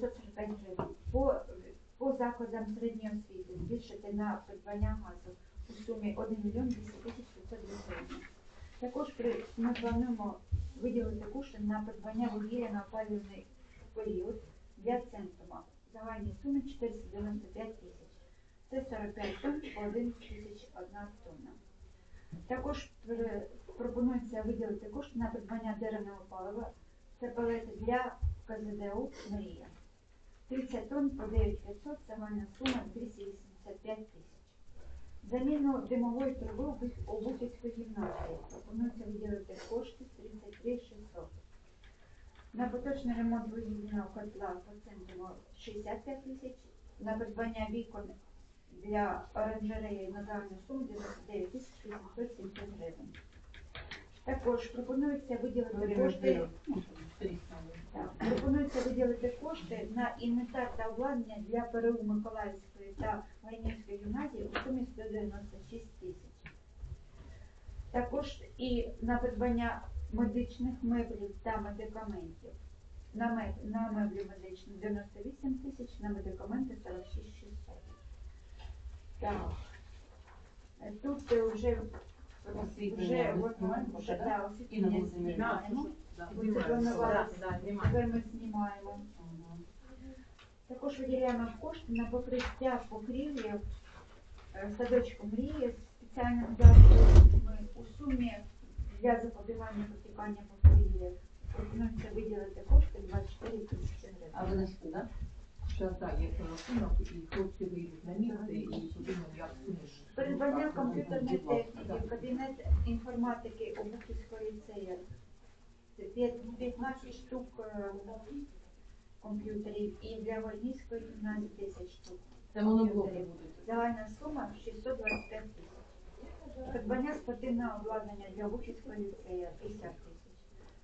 945 гривень. По, по закладам середньої освіти збільшити на придбання газу у сумі 1 мільйон 200 тисяч 500 гривень. Також при, ми плануємо виділити кошти на придбання вугілля на опалювальний період для центру. В загальній сумі 495 тисяч. Це 45 тонн по 11 тисяч одна тонна. Також пр- пропонується виділити кошти на придбання деревного палива. Це палети для КЗДУ «Мрія». 30 тонн по 9500, загальна сума 285 тисяч. Заміну димової труби у гімназії пропонується виділити кошти 33 600. На поточний ремонт вугільного котла по центру 65 тисяч. На придбання вікон для оранжереї на загальну суму 99 тисяч 870 гривень. Також пропонується виділити кошти так, Пропонується виділити кошти на інвентар та обладнання для ПРУ Миколаївської та Майнівської гімназії у сумі 196 тисяч. Також і на придбання медичних меблів та медикаментів. На, меб- на меблі медичні 98 тисяч, на медикаменти 46 600. Так. Тут вже Освітлення так? да, да, знімаємо. Тепер ми знімаємо. Також виділяємо кошти на покриття покрівлі е, садочку мрії спеціальним засобами у сумі для запобігання протікання покрівлі. Пропонується виділити кошти 24 тисячі гривень. А ви так? Зараз так, є телефонок, і хлопці вийдуть на місце і подумаємо, як суміш. Придбання комп'ютерної техніки, кабінет інформатики Обухівської ліцею. Це п'ять- 15 штук е, комп'ютерів і для Вольнівської гімназії 10 штук. Це моноблоки будуть. Загальна сума 625 тисяч. Придбання спортивного обладнання для Бухівського ліцею 50 тисяч.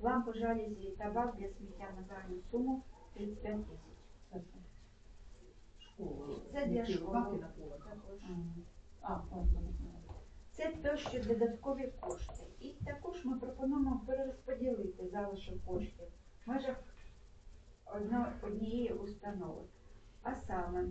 Лампи жалізі і табак для сміття на загальну суму 35 тисяч. Це для школи. А, Це те, що додаткові кошти. І також ми пропонуємо перерозподілити залишок коштів в межах однієї установи. А саме,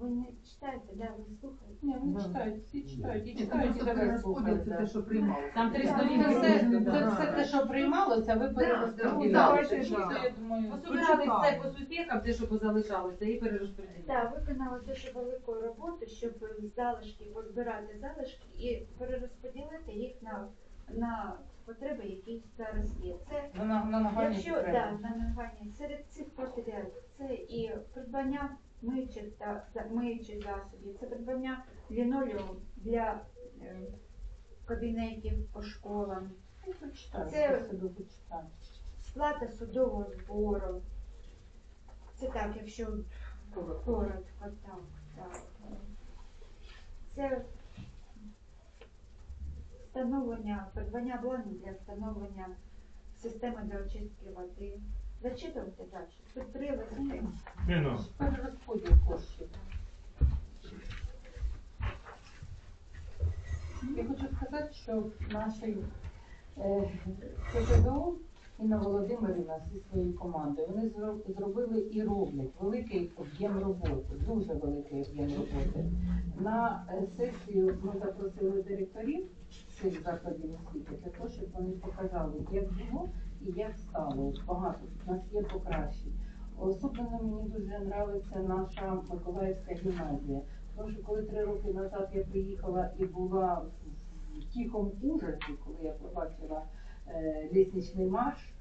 ви не читаєте, да, ви слухаєте? Ні, вони читають, всі читають. І читають, і слухають, це те, що приймалося. Там три Да, сторінки. ну, Це, це те, що приймалося, ви давайте, Це, да. я думаю, Пособирали все по сусідкам, те, що позалишалося, і перерозподілили. Так, виконали дуже велику роботу, щоб з залишки позбирати залишки і перерозподілити їх на, на потреби, які зараз є. Це На, на, на нагальні Якщо потреби. на нагальні серед цих потреб це і придбання миючих та миючих засобів, це придбання лінолеуму для е, кабінетів по школам, Ну, Це- сплата судового збору. Це так, якщо коротко, так, так. Це встановлення, придбання обладнання для встановлення системи для очистки води. Зачитувати далі. Тут три листи. Ніно, Перерозподіл коштів. Я хочу сказати, що нашій е, КПДУ Інна Володимирівна зі своєю командою, вони зробили і роблять великий об'єм роботи, дуже великий об'єм роботи. На е, сесію ми запросили директорів цих закладів освіти для того, щоб вони показали, як було і як стало. Багато у нас є покращень. Особливо мені дуже подобається наша Миколаївська гімназія. Тому що коли три роки назад я приїхала і була в тихому коли я побачила е, лісничний марш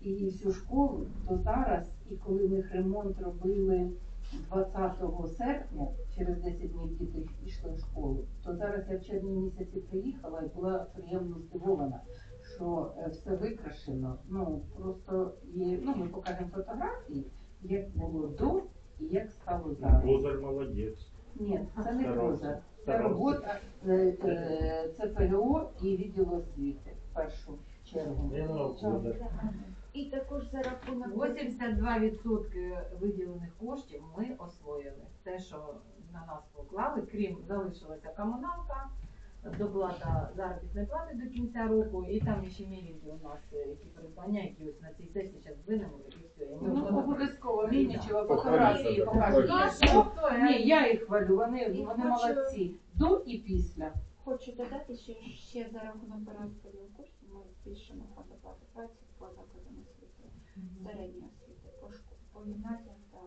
і всю школу, то зараз, і коли в них ремонт робили 20 серпня, через 10 днів діти йшли в школу, то зараз я в червні місяці приїхала і була приємно здивована, що е, все викрашено. Ну просто є, ну ми покажемо фотографії, як було до і як стало зараз. Лозар молодець. Ні, це не Старався. Це робота е, е, це ПГО і відділ освіти в першу чергу. І також за рахунок 82% виділених коштів ми освоїли. Те, що на нас поклали, крім залишилася комуналка, доплата заробітної плати до кінця року, і там ще мілінки у нас, е, які придбання, які ось на цій сесії зараз винемо, і все. І ми Ну, готові. обов'язково Мінічева фотографії покажуть. Ні, я їх хвалю, вони, І вони хочу- молодці. До і після. Хочу додати, що ще за рахунок перерозподілу коштів ми збільшимо фонд оплати праці по закладам освіти, середньої освіти, по школі, по гімназіям та.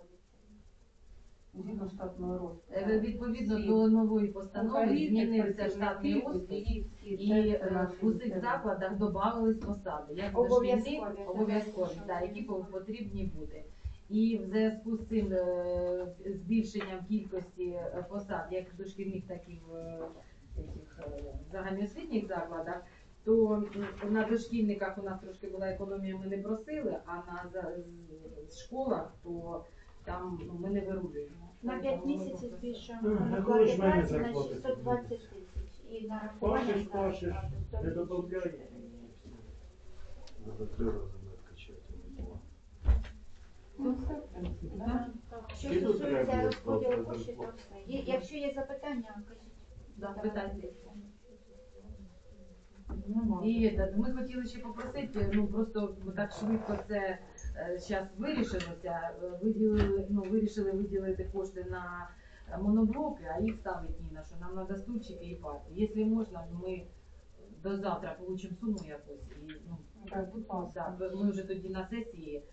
Згідно штатного Е, розпису. Відповідно Всі. до нової постанови змінився штатний працівників, розпис. всі, І це е, наші усіх місцеві. закладах додавались посади, як Обов'язкові, дошкільні, обов'язкові, ми які потрібні бути. І в зв'язку з цим е, збільшенням кількості е, посад, як в дошкільних, так і в е, цих, е, загальноосвітніх закладах, то м, на дошкільниках у нас трошки була економія, ми не просили, а на за- з- школах то там ну, ми не вирулюємо. На Тому 5 місяців збільшуємо Ага, фонд коли ж мене праці на зарплата 620 тисяч. І на рахування Пашеш, пашеш, зарплати не 100 добавляй. Надо три рази не. Ну, все, в принципі, да. Що стосується розподілу коштів, то все. Є- Якщо є запитання, кажіть. Да. І так, ми хотіли ще попросити, ну просто так швидко це зараз вирішилося. е, Виділили, ну, вирішили виділити кошти на моноблоки, а їх ставить Ніна, що нам треба стульчики і парти. Якщо можна, ми до завтра получимо суму якусь. І, ну, Так, будь ласка. да, ми вже тоді на сесії.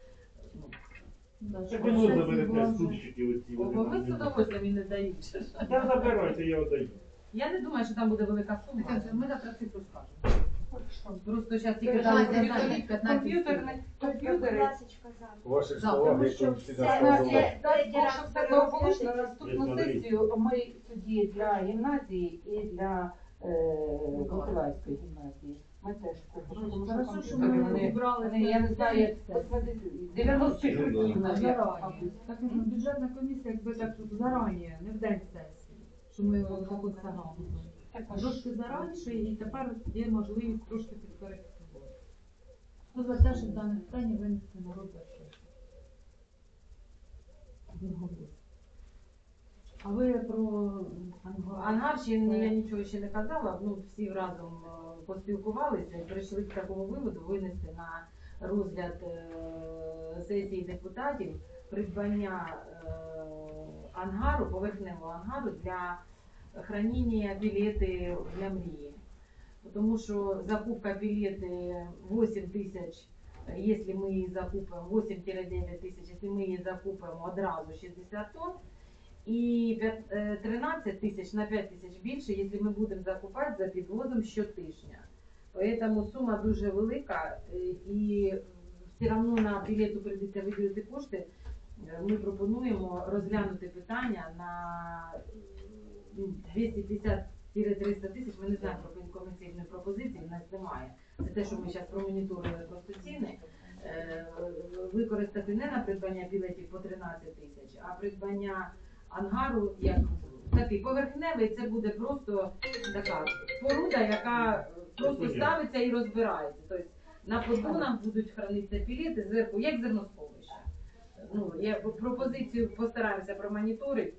Ну, Так і сесії заберете стульчики оці. бо ми з удовольствием і не дають. Та забирайте, я отдаю. Я не думаю, що там буде велика сума. Ми завтра цифру скажемо. Просто зараз тільки дали п'ятнадцять, 15 Комп'ютерний, комп'ютери. У ваших Завтра, словах, тому як що ви всі все Так, сказали. є- дай третій Бог, раз щоб все благополучно на наступну сесію. Ми тоді для гімназії і для е, Миколаївської гімназії. Ми теж купимо. Тому що Хорошо, що комп'ютери, ми вони- убрали вони, я не знаю, як це. 90 років, Зарані. Так як бюджетна комісія, якби так зарані, не в день сесії, що ми таку сагали. Трошки зараніше і тепер є можливість трошки підкоректувати. Хто за те, щоб дане питання винести на розгляд сесії? А ви про ангар? Ще я нічого ще не казала. Ну всі разом е, поспілкувалися і прийшли к такому виводу винести на розгляд е, сесії депутатів придбання е, ангару, поверхневого ангару для хранення білети для мрії. Тому що закупка білети 8 тисяч, е, якщо ми її закупимо 8-9 тисяч, якщо ми її закупимо одразу 60 тонн, і п'ят- е, 13 тисяч на 5 тисяч більше, якщо ми будемо закупати за підвозом щотижня. Тому сума дуже велика і все одно на білету прийдеться виділити кошти. Е, Ми пропонуємо розглянути питання на ну, 250-300 тисяч. Ми не знаємо про комерційної пропозиції, в нас немає. Це те, що ми зараз промоніторили просто ціни. Е, Використати не на придбання білетів по 13 тисяч, а придбання ангару як такий поверхневий, це буде просто така споруда, яка просто ставиться і розбирається. Тобто на поддонах будуть хранитися білети зверху, як зерносховище. Ну, я пропозицію постараємося промоніторити,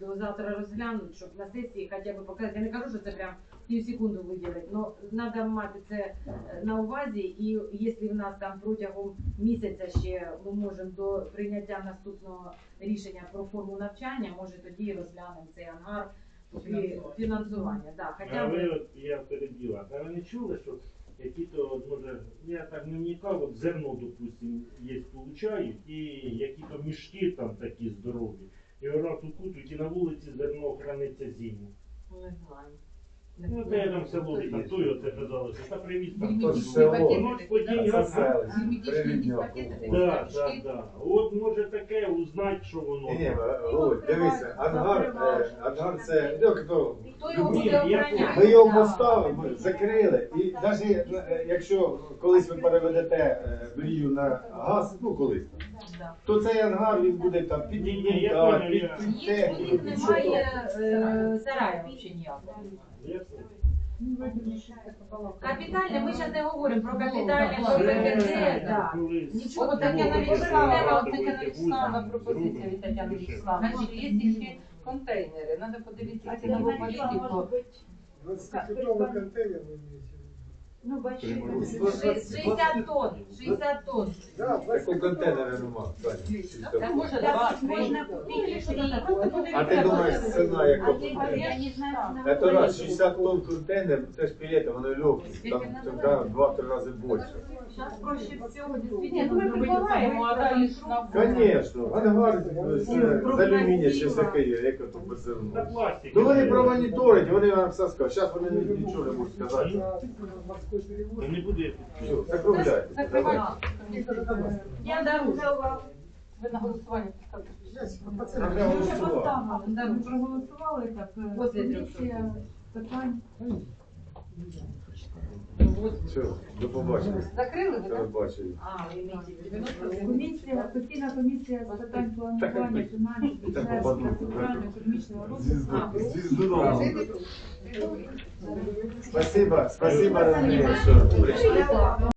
до завтра розглянути, щоб на сесії хоча б показати. Я не кажу, що це прям цю секунду виділити, але треба мати це е, на увазі, і якщо в нас там протягом місяця ще ми можемо до прийняття наступного рішення про форму навчання, може тоді розглянемо цей ангар фі- фінансування. Да, хоча А ви, от, я перебіла, а ви не чули, що які-то, може, я так не вникав, от зерно, допустим, є, получають, і які-то мішки там такі здорові. І раз укутують, і на вулиці зерно храниться зиму. Не Ну, це я там село, там той оце казали, що та привіз там. То ж село. Ж по Це деньгам. селище. Герметичні Да, да, да. От може таке узнать, що воно. Ні, ні, Володь, дивися, ангар, е, ангар це, ну, хто, Хто його Ні, буде я охороняти? ми його Да. поставимо, закрили, і навіть якщо колись ви переведете е, мрію на газ, ну колись там, Да. то цей ангар він буде там під Ні, ні, я під, я- під Є, техніку, у них під що то. немає е, сараю взагалі ніякого. Ну, таке. Капітальне, ми зараз не говоримо про капітальне, що про. ПКД, Це да. Нічого таке навіть слава, Вячеславовна, Вячеславовна, от Тетяна пропозиція від Тетяни Вячеславовни. Значить, є тільки контейнери. Треба подивитися цінову політику. 20-футовый контейнер вы имеете? Ну, контейнеры. 60 тонн, 60 тонн. Такого контейнера нема. Три. можно купить три. А ти думаєш, ціна яка? А я не знаю. Это раз, 60 тонн контейнер, це ж пілети, вони легкі, там да, в два-три рази більше. Зараз проще всього дійсно ну ми прикладаємо, а далі ж на Звісно, ангар з з алюмінія чи з якої, як ото без зерно. Ну вони промоніторять, вони вам все скажуть. Зараз вони нічого не можуть сказати. Ну, не буде. Все, закругляйте. Я дам увагу. Ви на голосування поставте. Ми вже поставили, да, ми проголосували так. е, Комісія питань. Все, до побачення. Закрили ви, так? Телебачення. А, Комісія, постійна комісія з питань планування фінансів, бюджету попаду. та соціально-економічного розвитку. Зі. Спасибо, спасибо, Ромео, що прийшли.